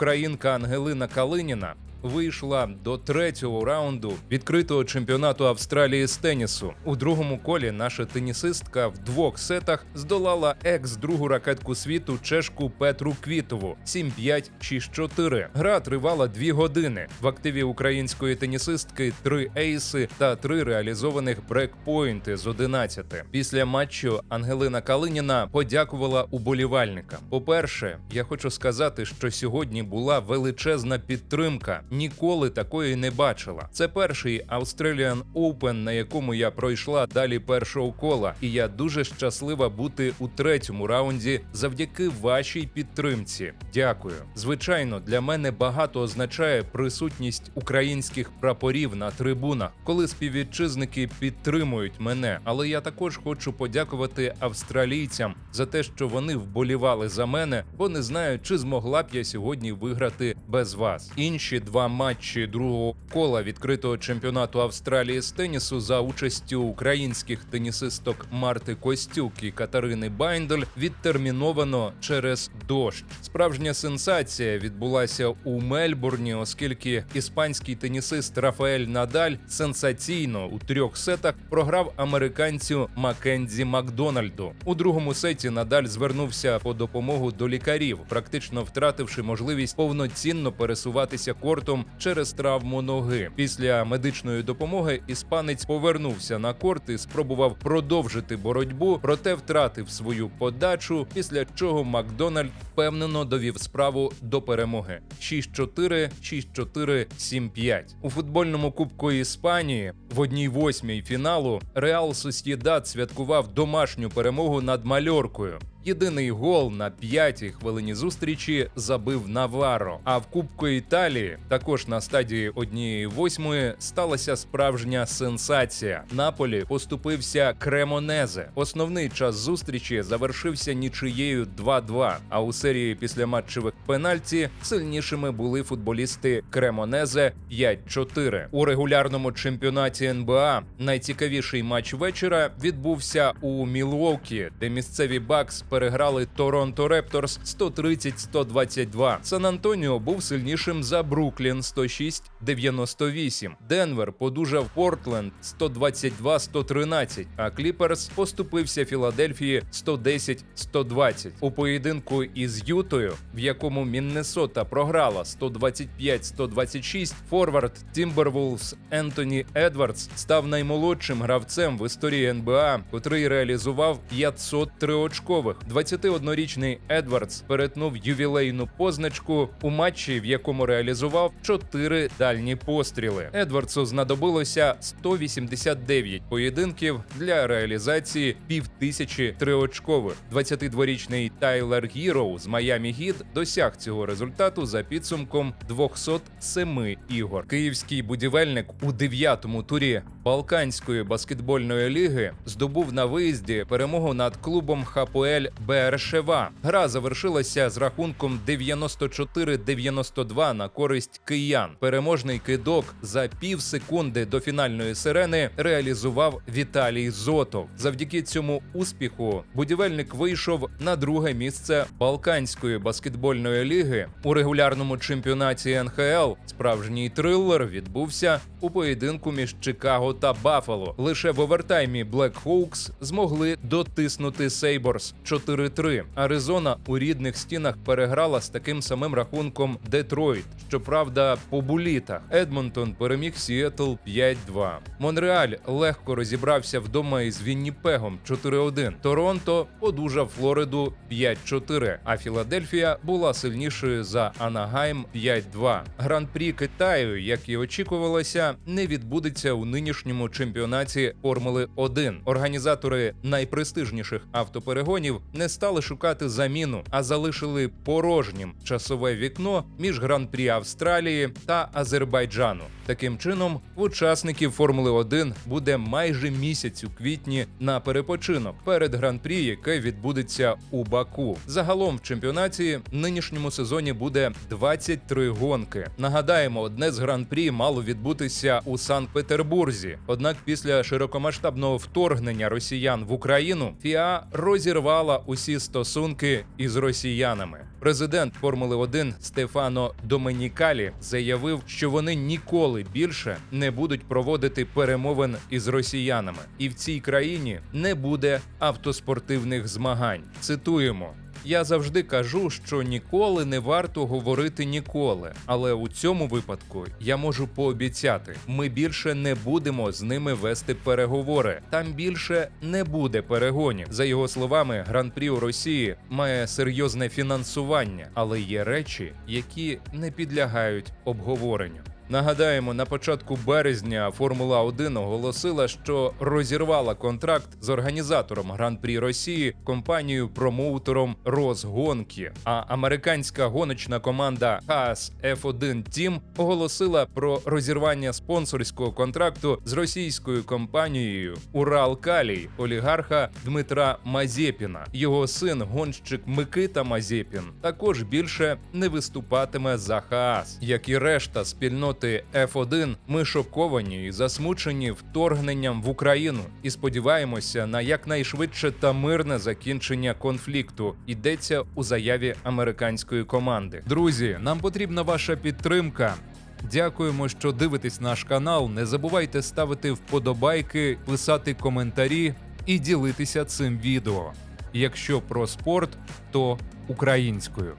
Українка Ангелина Калиніна вийшла до третього раунду відкритого чемпіонату Австралії з тенісу. У другому колі наша тенісистка в двох сетах здолала екс другу ракетку світу чешку Петру Квітову 7-5 6-4. Гра тривала дві години. В активі української тенісистки три ейси та три реалізованих брекпойнти з 11. Після матчу Ангелина Калиніна подякувала уболівальникам. По-перше, я хочу сказати, що сьогодні була величезна підтримка. Ніколи такої не бачила. Це перший Australian Open, на якому я пройшла далі першого кола, і я дуже щаслива бути у третьому раунді завдяки вашій підтримці. Дякую. Звичайно, для мене багато означає присутність українських прапорів на трибунах, коли співвітчизники підтримують мене. Але я також хочу подякувати австралійцям за те, що вони вболівали за мене, бо не знаю, чи змогла б я сьогодні виграти без вас. Інші два матчі другого кола відкритого чемпіонату Австралії з тенісу за участю українських тенісисток Марти Костюк і Катерини Байндель відтерміновано через дощ. Справжня сенсація відбулася у Мельбурні, оскільки іспанський тенісист Рафаель Надаль сенсаційно у трьох сетах програв американцю Маккензі Макдональду. У другому сеті Надаль звернувся по допомогу до лікарів, практично втративши можливість повноцінно пересуватися кортом через травму ноги. Після медичної допомоги іспанець повернувся на корт і спробував продовжити боротьбу, проте втратив свою подачу. Після чого Макдональд впевнено довів справу до перемоги 6-4, 6-4, 7-5. У футбольному кубку Іспанії в одній восьмій фіналу Реал Сосєдад святкував домашню перемогу над Мальоркою. Єдиний гол на п'ятій хвилині зустрічі забив Наваро. А в Кубку Італії, також на стадії однієї восьмої, сталася справжня сенсація. Наполі поступився Кремонезе. Основний час зустрічі завершився нічиєю 2-2, А у серії післяматчевих пенальті сильнішими були футболісти Кремонезе 5-4. У регулярному чемпіонаті НБА найцікавіший матч вечора відбувся у Мілуокі, де місцеві Бакс переграли Торонто Репторс 130-122. Сан Антоніо був сильнішим за Бруклін 106-98. Денвер подужав Портленд 122-113, а Кліперс поступився Філадельфії 110-120. У поєдинку із Ютою, в якому Міннесота програла 125-126, форвард Тімбервулфс Ентоні Едвардс став наймолодшим гравцем в історії НБА, котрий реалізував 500 триочкових. 21-річний Едвардс перетнув ювілейну позначку у матчі, в якому реалізував 4 дальні постріли. Едвардсу знадобилося 189 поєдинків для реалізації півтисячі триочкових. 22-річний Тайлер Гіроу з Майамі Гід досяг цього результату за підсумком 207 ігор. Київський будівельник у дев'ятому турі Балканської баскетбольної ліги здобув на виїзді перемогу над клубом ХПЛ Бершева. Гра завершилася з рахунком 94-92 на користь киян. Переможний кидок за пів секунди до фінальної сирени реалізував Віталій Зотов. Завдяки цьому успіху будівельник вийшов на друге місце Балканської баскетбольної ліги у регулярному чемпіонаті НХЛ. Справжній трилер відбувся у поєдинку між Чикаго та Баффало. Лише в овертаймі Hawks змогли дотиснути Сейборс 4-3. Аризона у рідних стінах переграла з таким самим рахунком Детройт. Щоправда, по булітах Едмонтон переміг Сіетл 5-2. Монреаль легко розібрався вдома із Вінніпегом 4-1. Торонто одужав Флориду 5-4. А Філадельфія була сильнішою за Анагайм 5-2. Гран-прі Китаю, як і очікувалося, не відбудеться у нинішньому чемпіонаті Формули 1. Організатори найпрестижніших автоперегонів не стали шукати заміну, а залишили порожнім часове вікно між гран-прі Австралії та Азербайджану. Таким чином, учасників Формули 1 буде майже місяць у квітні на перепочинок перед гран-прі, яке відбудеться у Баку. Загалом в чемпіонаті нинішньому сезоні буде 23 гонки. Нагадаємо, одне з гран-прі мало відбутися у Санкт-Петербурзі, наразі. Однак після широкомасштабного вторгнення росіян в Україну ФІА розірвала усі стосунки із росіянами. Президент Формули 1 Стефано Доменікалі заявив, що вони ніколи більше не будуть проводити перемовин із росіянами, і в цій країні не буде автоспортивних змагань. Цитуємо. Я завжди кажу, що ніколи не варто говорити ніколи, але у цьому випадку я можу пообіцяти, ми більше не будемо з ними вести переговори. Там більше не буде перегонів. За його словами, гран-прі у Росії має серйозне фінансування, але є речі, які не підлягають обговоренню. Нагадаємо, на початку березня Формула 1 оголосила, що розірвала контракт з організатором гран-прі Росії компанією промоутером Росгонки. А американська гоночна команда Haas F1 Team оголосила про розірвання спонсорського контракту з російською компанією Урал Калій олігарха Дмитра Мазєпіна. Його син, гонщик Микита Мазєпін, також більше не виступатиме за Хаас, як і решта спільноти F1, Ми шоковані і засмучені вторгненням в Україну і сподіваємося на якнайшвидше та мирне закінчення конфлікту. Йдеться у заяві американської команди. Друзі, нам потрібна ваша підтримка. Дякуємо, що дивитесь наш канал. Не забувайте ставити вподобайки, писати коментарі і ділитися цим відео. Якщо про спорт, то українською.